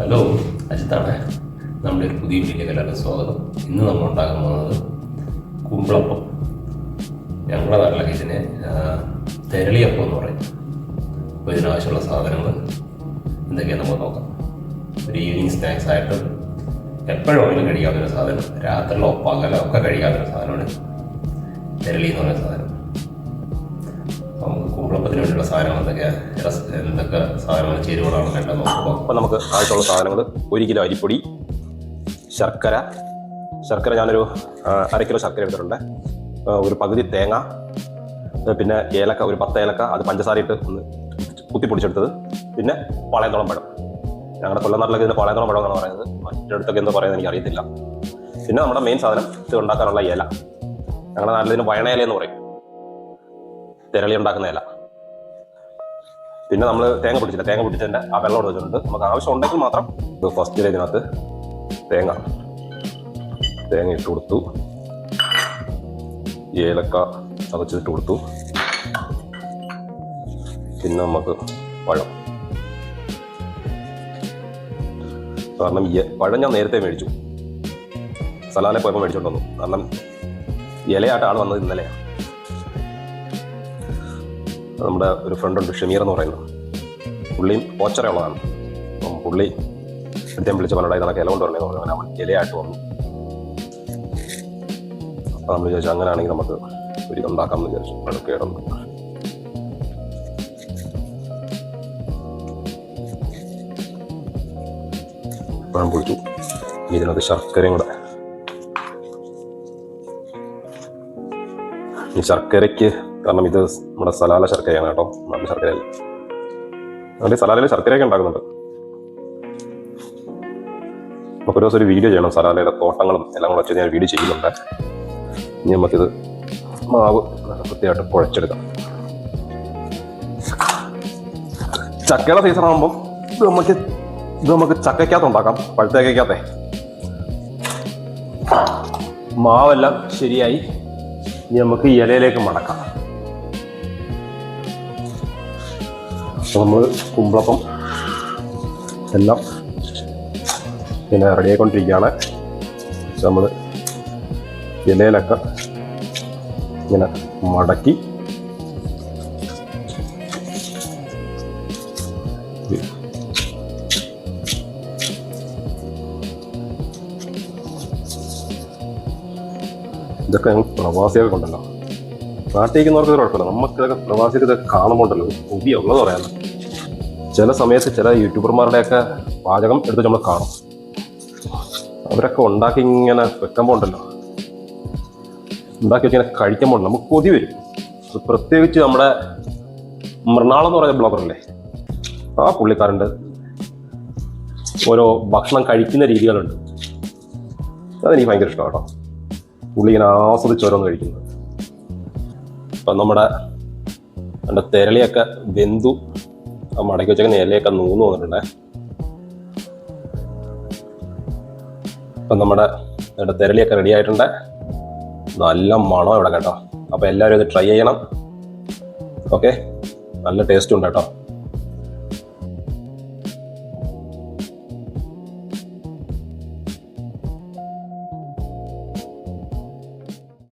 Hello അജിത്താണ്. നമ്മുടെ പുതിയ വീഡിയോയിലേക്ക് സ്വാഗതം. ഇന്ന് നമ്മൾ ഉണ്ടാക്കാൻ പോകുന്നത് കുമ്പളപ്പം. ഞങ്ങളുടെ നാട്ടിലൊക്കെ ഇതിനെ തെരളിയപ്പം എന്ന് പറയും. അപ്പോൾ ഇതിനാവശ്യമുള്ള സാധനങ്ങൾ എന്തൊക്കെയാണ് നമുക്ക് നോക്കാം. ഒരു ഈവനിങ് സ്നാക്സ് ആയിട്ട് എപ്പോഴും കഴിക്കാവുന്ന ഒരു സാധനം. രാത്രിയിലോ പകലോ ഒക്കെ കഴിക്കാവുന്ന ഒരു സാധനമാണ് തെരളി എന്ന് പറയുന്ന സാധനം. നമുക്ക് കുമ്പളപ്പത്തിന് വേണ്ടിയുള്ള സാധനങ്ങൾ എന്തൊക്കെയാണ് എന്തൊക്കെ സാധനങ്ങൾ ചേരുവകളാണ് വേണ്ടത് അപ്പം നമുക്ക് ആവശ്യമുള്ള സാധനങ്ങൾ ഒരു കിലോ അരിപ്പൊടി ശർക്കര ശർക്കര ഞാനൊരു അര കിലോ ശർക്കര എടുത്തിട്ടുണ്ട്. ഒരു പകുതി തേങ്ങ പിന്നെ ഏലക്ക ഒരു പത്ത് ഏലക്ക അത് പഞ്ചസാര ഇട്ട് ഒന്ന് കുത്തി പൊടിച്ചെടുത്തത്. പിന്നെ പാളയന്തോളം പഴം. ഞങ്ങളുടെ കൊല്ലം നാട്ടിലൊക്കെ ഇതിന് പാളയന്തോളം പഴം എന്നാണ് പറയുന്നത്. മറ്റൊരിടത്തൊക്കെ എന്താ പറയുന്നത് എനിക്ക് അറിയത്തില്ല പിന്നെ നമ്മുടെ മെയിൻ സാധനം ഇത് ഉണ്ടാക്കാനുള്ള ഇല. ഞങ്ങളുടെ നാട്ടിൽ ഇതിന് വയണയില എന്ന് പറയും. തിരളി ഉണ്ടാക്കുന്ന ഇല പിന്നെ നമ്മൾ തേങ്ങ പൊടിച്ചില്ല തേങ്ങ പൊടിച്ചതിന്റെ ആ വെള്ളം ഇവിടെ വെച്ചിട്ടുണ്ട്. നമുക്ക് ആവശ്യം ഉണ്ടെങ്കിൽ മാത്രം ഫസ്റ്റ് ഇതിനകത്ത് തേങ്ങ തേങ്ങ ഇട്ട് കൊടുത്തു. ഏലക്ക ചതച്ചിട്ട് കൊടുത്തു. പിന്നെ നമുക്ക് പഴം. കാരണം പഴം ഞാൻ നേരത്തെ മേടിച്ചു. സലാലെ പോയപ്പോൾ മേടിച്ചോണ്ട് വന്നു. കാരണം ഇലയായിട്ടാണ് വന്നത് ഇന്നലെയാണ് നമ്മുടെ ഒരു ഫ്രണ്ട് ഉണ്ട് ഷമീർ എന്ന് പറയുന്നത്. പുള്ളിയും ഓച്ചറയുള്ളതാണ് അപ്പം പുള്ളി അദ്ദേഹം വിളിച്ച് പറഞ്ഞാൽ ഇതൊക്കെ ഇല കൊണ്ടുവരണേ പറഞ്ഞു അവൻ ഇലയായിട്ട് വന്നു. അപ്പം നമ്മൾ ചോദിച്ചു അങ്ങനെയാണെങ്കിൽ നമുക്ക് ഒരു ഇതുണ്ടാക്കാമെന്ന് വിചാരിച്ചു. അതൊക്കെ ഇടുന്നു പഴം പൊളിച്ചു ഇനി ഇതിനകത്ത് ശർക്കരയും കൂടെ. ഈ ശർക്കരയ്ക്ക് കാരണം ഇത് നമ്മുടെ സലാല ശർക്കരയാണ് കേട്ടോ. നല്ല ശർക്കരയല്ല അതുകൊണ്ട് സലാലയിൽ ശർക്കരയൊക്കെ ഉണ്ടാക്കുന്നുണ്ട്. നമുക്കൊരു ദിവസം ഒരു വീഡിയോ ചെയ്യണം. സലാലയുടെ തോട്ടങ്ങളും എല്ലാം കൂടെ വെച്ച് ഞാൻ വീഡിയോ ചെയ്യുന്നുണ്ട്. ഇനി നമുക്കിത് മാവ് കൃത്യമായിട്ട് കുഴച്ചെടുക്കാം. ചക്കയുടെ സീസൺ ആകുമ്പോൾ ഇത് നമുക്ക് ഇത് നമുക്ക് ചക്കയ്ക്കകത്ത് ഉണ്ടാക്കാം. പഴുത്തേക്കകത്തെ മാവെല്ലാം ശരിയായി. ഇനി നമുക്ക് ഇലയിലേക്ക് മടക്കാം. അപ്പോൾ നമ്മൾ കുമ്പളപ്പം എല്ലാം പിന്നെ റെഡിയായിക്കൊണ്ടിരിക്കുകയാണ്. നമ്മൾ ഇലയിലൊക്കെ ഇങ്ങനെ മടക്കി ഇതൊക്കെ ഞങ്ങൾ പ്രവാസികൾക്ക് ഉണ്ടല്ലോ നാട്ടിലേക്കുന്നവർക്ക് കുഴപ്പമില്ല. നമുക്കിതൊക്കെ പ്രവാസികൾ ഇതൊക്കെ കാണുമ്പോണ്ടല്ലോ ഹോബി ഉള്ളത് പറയാമല്ലോ ചില സമയത്ത് ചില യൂട്യൂബർമാരുടെയൊക്കെ പാചകം എടുത്ത് നമ്മൾ കാണും. അവരൊക്കെ ഉണ്ടാക്കി ഇങ്ങനെ വെക്കുമ്പോൾ ഉണ്ടല്ലോ ഉണ്ടാക്കി വെച്ചിങ്ങനെ കഴിക്കുമ്പോൾ നമുക്ക് കൊതി വരും. പ്രത്യേകിച്ച് നമ്മുടെ മൃണാളെന്ന് പറയുന്ന ബ്ലോഗറല്ലേ ആ പുള്ളിക്കാരുണ്ട് ഓരോ ഭക്ഷണം കഴിക്കുന്ന രീതികളുണ്ട്. അതെനിക്ക് ഭയങ്കര ഇഷ്ടമാണ് കേട്ടോ. പുള്ളി ഇങ്ങനെ ആസ്വദിച്ച് ഓരോന്ന് കഴിക്കുന്നത് ഇപ്പം നമ്മുടെ നമ്മുടെ തിരളിയൊക്കെ വെന്തു. മടക്കി വെച്ചേക്കുന്ന ഇലയൊക്കെ നൂന്ന് വന്നിട്ടുണ്ടേ. ഇപ്പം നമ്മുടെ ഇവിടെ തിരളിയൊക്കെ റെഡി ആയിട്ടുണ്ട്. നല്ല മണം ഇവിടെ കേട്ടോ. അപ്പോൾ എല്ലാവരും ഇത് ട്രൈ ചെയ്യണം. ഓക്കെ നല്ല ടേസ്റ്റ് ഉണ്ട് കേട്ടോ.